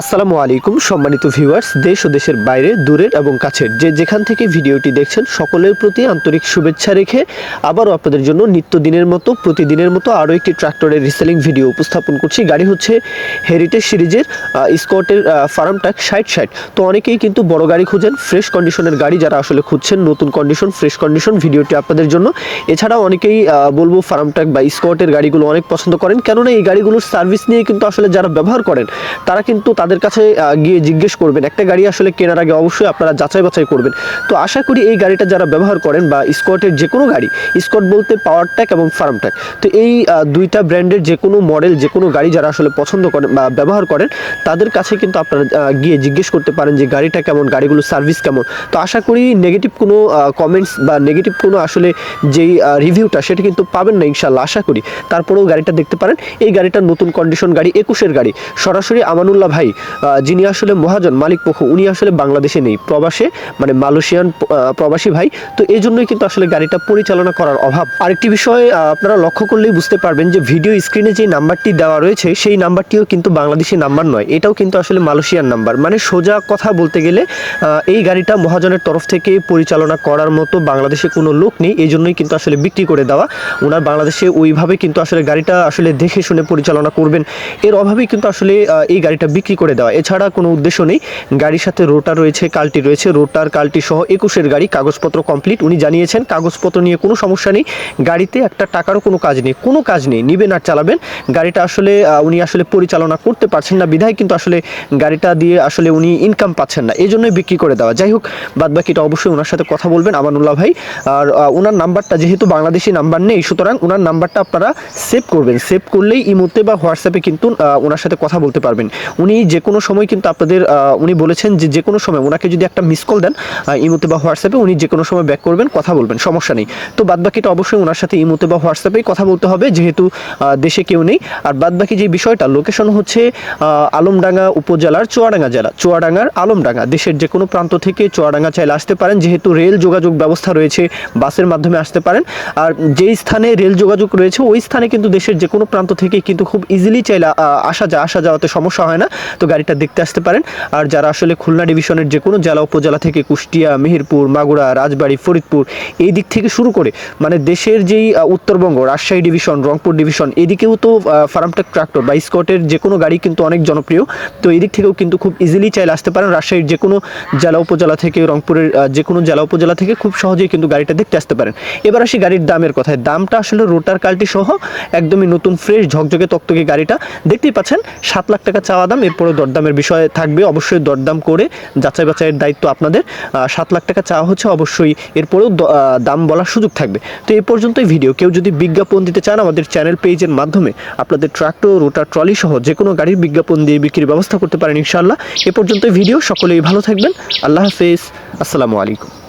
আসসালামু আলাইকুম, সম্মানিত ভিউয়ার্স দেশ ও দেশের বাইরে, দূরের এবং কাছের। যে যেখান থেকে ভিডিওটি দেখছেন, সকলের প্রতি আন্তরিক শুভেচ্ছা রেখে আবারও আপনাদের জন্য নিত্যদিনের মতো, প্রতিদিনের মতো আরও একটি ট্রাক্টরের রিসেলিং ভিডিও উপস্থাপন করছি। গাড়ি হচ্ছে হেরিটেজ সিরিজের স্কটের ফার্ম ট্যাক ষাট ষাট। তো অনেকেই কিন্তু বড় গাড়ি খুঁজেন ফ্রেশ কন্ডিশনের গাড়ি যারা আসলে খুঁজছেন, নতুন কন্ডিশন ফ্রেশ কন্ডিশন ভিডিওটি আপনাদের জন্য। এছাড়াও অনেকেই বলব ফার্ম ট্যাক বা স্কটের গাড়িগুলো অনেক পছন্দ করেন। কেননা এই গাড়িগুলোর সার্ভিস নিয়ে কিন্তু আসলে যারা ব্যবহার করেন, তারা কিন্তু তাদের কাছে গিয়ে জিজ্ঞেস করবেন। একটা গাড়ি আসলে কেনার আগে অবশ্যই আপনারা যাচাই বাছাই করবেন। তো আশা করি এই গাড়িটা যারা ব্যবহার করেন বা স্কটের যে কোনো গাড়ি, স্কট বলতে পাওয়ার ট্যাক এবং ফার্ম ট্যাক, তো এই দুইটা ব্র্যান্ডের যে কোনো মডেল যে কোনো গাড়ি যারা আসলে পছন্দ করেন বা ব্যবহার করেন, তাদের কাছে কিন্তু আপনারা গিয়ে জিজ্ঞেস করতে পারেন যে গাড়িটা কেমন, গাড়িগুলোর সার্ভিস কেমন। তো আশা করি নেগেটিভ কোনো কমেন্টস বা নেগেটিভ কোনো আসলে যেই রিভিউটা সেটা কিন্তু পাবেন না ইনশাল্লাহ আশা করি। তারপরেও গাড়িটা দেখতে পারেন। এই গাড়িটা নতুন কন্ডিশন গাড়ি, একুশের গাড়ি। সরাসরি আমানুল্লাহ ভাই যিনি আসলে মহাজন, মালিক পক্ষ, উনি আসলে বাংলাদেশে নেই, প্রবাসে মানে মালয়েশিয়ান প্রবাসী ভাই। তো এই জন্যই কিন্তু আসলে গাড়িটা পরিচালনা করার অভাব। আরেকটি বিষয় আপনারা লক্ষ্য করলেই বুঝতে পারবেন যে ভিডিও স্ক্রিনে যে নাম্বারটি দেওয়া রয়েছে, সেই নাম্বারটিও কিন্তু বাংলাদেশি নাম্বার নয়। এটাও কিন্তু আসলে মালয়েশিয়ান নাম্বার। মানে সোজা কথা বলতে গেলে এই গাড়িটা মহাজনের তরফ থেকে পরিচালনা করার মতো বাংলাদেশে কোনো লোক নেই। এই জন্যই কিন্তু আসলে বিক্রি করে দেওয়া। ওনার বাংলাদেশে ওইভাবে কিন্তু আসলে গাড়িটা আসলে দেখে শুনে পরিচালনা করবেন। এর অভাবেই কিন্তু আসলে এই গাড়িটা বিক্রি করে দেওয়া। এছাড়া কোনো উদ্দেশ্য নেই। গাড়ির সাথে রোটার রয়েছে, কালটি রয়েছে। রোটার কালটি সহ একুশের গাড়ি, কাগজপত্র কমপ্লিট উনি জানিয়েছেন, কাগজপত্র নিয়ে কোনো সমস্যা নেই। গাড়িতে একটা টাকারও কোনো কাজ নেই। কোনো কাজ নেই। নিবেন আর চালাবেন। গাড়িটা আসলে উনি আসলে পরিচালনা করতে পারছেন না বিধায়, কিন্তু আসলে গাড়িটা দিয়ে আসলে উনি ইনকাম পাচ্ছেন না। এই জন্যই বিক্রি করে দেওয়া। যাই হোক বাদ বাকিটা অবশ্যই ওনার সাথে কথা বলবেন, আমানুল্লাহ ভাই। আর ওনার নাম্বারটা যেহেতু বাংলাদেশি নাম্বার নেই, সুতরাং ওনার নাম্বারটা আপনারা সেভ করবেন। সেভ করলেই ইমোতে বা হোয়াটসঅ্যাপে কিন্তু ওনার সাথে কথা বলতে পারবেন। উনি যে কোনো সময় কিন্তু আপনাদের উনি বলেছেন যে যে কোনো সময় ওনাকে যদি একটা মিস কল দেন ইমোতে বা হোয়াটসঅ্যাপে উনি যে কোনো সময় ব্যাক করবেন, কথা বলবেন, সমস্যা নেই। তো বাদ বাকিটা অবশ্যই ওনার সাথে ইমোতে বা হোয়াটসঅ্যাপেই কথা বলতে হবে, যেহেতু দেশে কেউ নেই। আর বাদ বাকি যে বিষয়টা লোকেশন হচ্ছে আলমডাঙ্গা উপজেলার চুয়াডাঙ্গা জেলা। চুয়াডাঙ্গার আলমডাঙ্গা, দেশের যে কোনো প্রান্ত থেকে চুয়াডাঙ্গা চাইলে আসতে পারেন, যেহেতু রেল যোগাযোগ ব্যবস্থা রয়েছে, বাসের মাধ্যমে আসতে পারেন। আর যেই স্থানে রেল যোগাযোগ রয়েছে, ওই স্থানে কিন্তু দেশের যে কোনো প্রান্ত থেকে কিন্তু খুব ইজিলি চাইলে আসা যা আসা যাওয়াতে সমস্যা হয় না। তো গাড়িটা দেখতে আসতে পারেন। আর যারা আসলে খুলনা ডিভিশনের যে কোনো জেলা, উপজেলা থেকে কুষ্টিয়া, মেহেরপুর, মাগুরা, রাজবাড়ি, ফরিদপুর এই দিক থেকে শুরু করে মানে দেশের যেই উত্তরবঙ্গ, রাজশাহী ডিভিশন, রংপুর ডিভিশন, এদিকেও তো ফার্মটেক ট্রাক্টর বা স্কটের যে কোনো গাড়ি কিন্তু অনেক জনপ্রিয়। তো এদিক থেকেও কিন্তু খুব ইজিলি চাইলে আসতে পারেন। রাজশাহীর যে কোনো জেলা, উপজেলা থেকে, রংপুরের যে কোনো জেলা, উপজেলা থেকে খুব সহজেই কিন্তু গাড়িটা দেখতে আসতে পারেন। এবার আসি গাড়ির দামের কথায়। দামটা আসলে রোটার কালটি সহ একদমই নতুন ফ্রেশ ঝকঝকে, তকতকে গাড়িটা। দেখতেই পাচ্ছেন, সাত লাখ টাকা চাওয়া দাম। এরপরে দরদামের বিষয় থাকবে, অবশ্যই দরদাম করে যাচাই বাছাইয়ের দায়িত্ব আপনাদের। সাত লাখ টাকা চাওয়া হচ্ছে, অবশ্যই এরপরেও দাম বলার সুযোগ থাকবে। তো এই পর্যন্তই ভিডিও কেউ যদি বিজ্ঞাপন দিতে চান, আমাদের চ্যানেল পেজের মাধ্যমে আপনাদের ট্রাক্টর রোটার ট্রলি সহ যে কোনো গাড়ির বিজ্ঞাপন দিয়ে বিক্রির ব্যবস্থা করতে পারেন ইনশাআল্লাহ। এ পর্যন্তই ভিডিও সকলেই ভালো থাকবেন। আল্লাহ হাফেজ। আসসালামু আলাইকুম।